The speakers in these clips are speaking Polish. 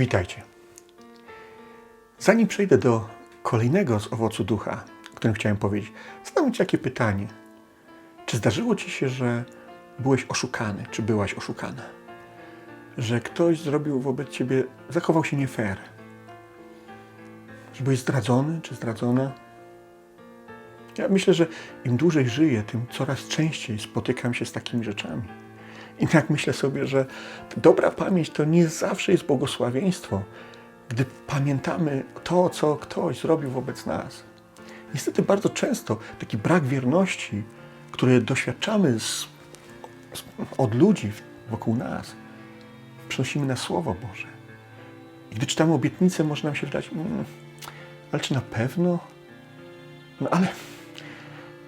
Witajcie. Zanim przejdę do kolejnego z owocu ducha, o którym chciałem powiedzieć, zadam Ci takie pytanie. Czy zdarzyło Ci się, że byłeś oszukany, czy byłaś oszukana? Że ktoś zrobił wobec Ciebie, zachował się nie fair? Że byłeś zdradzony, czy zdradzona? Ja myślę, że im dłużej żyję, tym coraz częściej spotykam się z takimi rzeczami. I tak myślę sobie, że dobra pamięć to nie zawsze jest błogosławieństwo, gdy pamiętamy to, co ktoś zrobił wobec nas. Niestety bardzo często taki brak wierności, który doświadczamy z, z, od ludzi wokół nas, przenosimy na Słowo Boże. I gdy czytamy obietnicę, może nam się wydać, mm, ale czy na pewno? No ale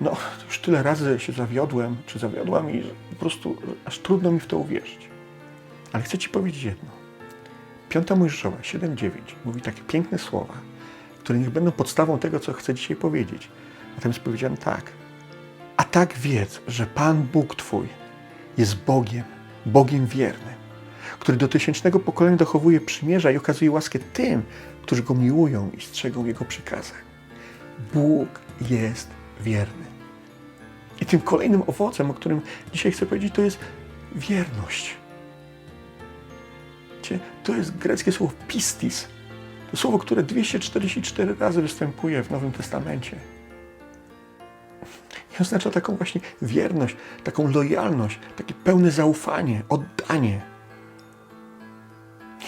no, już tyle razy się zawiodłem, czy zawiodłam i po prostu aż trudno mi w to uwierzyć. Ale chcę Ci powiedzieć jedno. Piąta Mojżeszowa 7.9 mówi takie piękne słowa, które niech będą podstawą tego, co chcę dzisiaj powiedzieć. A tam jest powiedziane tak. A tak wiedz, że Pan Bóg Twój jest Bogiem, Bogiem wiernym, który do tysięcznego pokolenia dochowuje przymierza i okazuje łaskę tym, którzy Go miłują i strzegą Jego przykazań. Bóg jest wierny. I tym kolejnym owocem, o którym dzisiaj chcę powiedzieć, to jest wierność. To jest greckie słowo pistis. To słowo, które 244 razy występuje w Nowym Testamencie. I oznacza taką właśnie wierność, taką lojalność, takie pełne zaufanie, oddanie.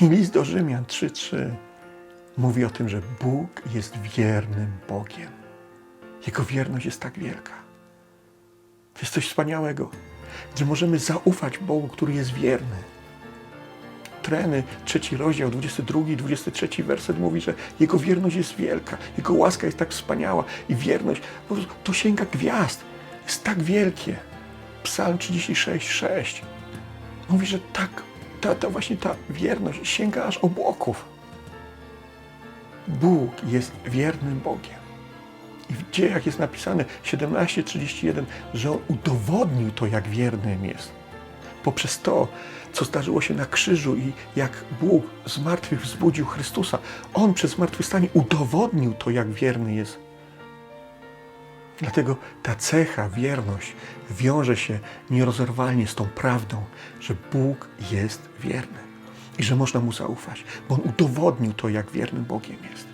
I list do Rzymian 3:3 mówi o tym, że Bóg jest wiernym Bogiem. Jego wierność jest tak wielka. To jest coś wspaniałego, że możemy zaufać Bogu, który jest wierny. Treny, trzeci rozdział, 22 i 23 werset mówi, że Jego wierność jest wielka, Jego łaska jest tak wspaniała i wierność po prostu to sięga gwiazd, jest tak wielkie. Psalm 36, 6 mówi, że tak, ta, ta właśnie ta wierność sięga aż obłoków. Bóg jest wiernym Bogiem. I w dziejach jest napisane 17:31, że on udowodnił to, jak wiernym jest. Poprzez to, co zdarzyło się na krzyżu i jak Bóg z martwych wzbudził Chrystusa, on przez zmartwychwstanie udowodnił to, jak wierny jest. Dlatego ta cecha, wierność, wiąże się nierozerwalnie z tą prawdą, że Bóg jest wierny i że można mu zaufać, bo on udowodnił to, jak wiernym Bogiem jest.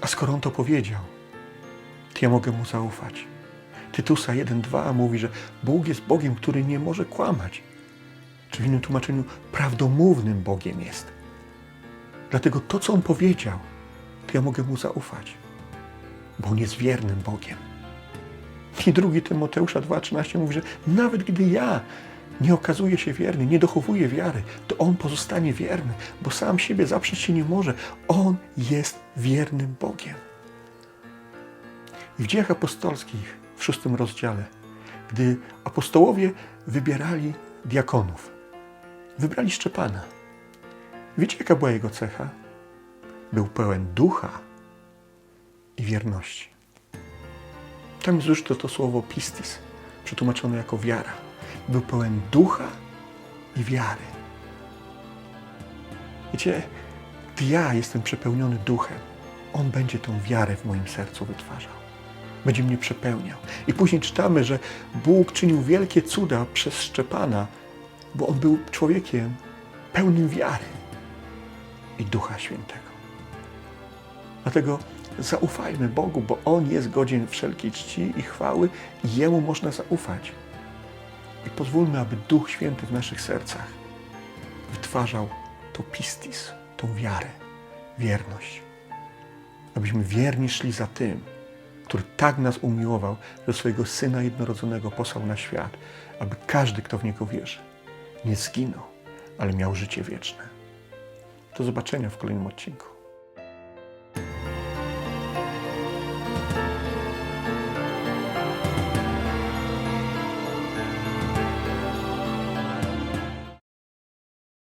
A skoro on to powiedział, to ja mogę mu zaufać. Tytusa 1:2 mówi, że Bóg jest Bogiem, który nie może kłamać. Czy w innym tłumaczeniu prawdomównym Bogiem jest. Dlatego to, co on powiedział, to ja mogę mu zaufać, bo on jest wiernym Bogiem. I drugi Tymoteusza 2:13 mówi, że nawet gdy ja nie okazuje się wierny, nie dochowuje wiary, to on pozostanie wierny, bo sam siebie zaprzeć się nie może. On jest wiernym Bogiem. W dziejach apostolskich w szóstym rozdziale, gdy apostołowie wybierali diakonów, wybrali Szczepana. Wiecie, jaka była jego cecha? Był pełen ducha i wierności. Tam jest użyte to słowo pistis, przetłumaczone jako wiara. Był pełen ducha i wiary. Wiecie, gdy ja jestem przepełniony duchem, On będzie tą wiarę w moim sercu wytwarzał. Będzie mnie przepełniał. I później czytamy, że Bóg czynił wielkie cuda przez Szczepana, bo on był człowiekiem pełnym wiary i Ducha Świętego. Dlatego zaufajmy Bogu, bo On jest godzien wszelkiej czci i chwały i Jemu można zaufać. I pozwólmy, aby Duch Święty w naszych sercach wytwarzał to pistis, tą wiarę, wierność. Abyśmy wierni szli za tym, który tak nas umiłował, że swojego Syna jednorodzonego posłał na świat, aby każdy, kto w Niego wierzy, nie zginął, ale miał życie wieczne. Do zobaczenia w kolejnym odcinku.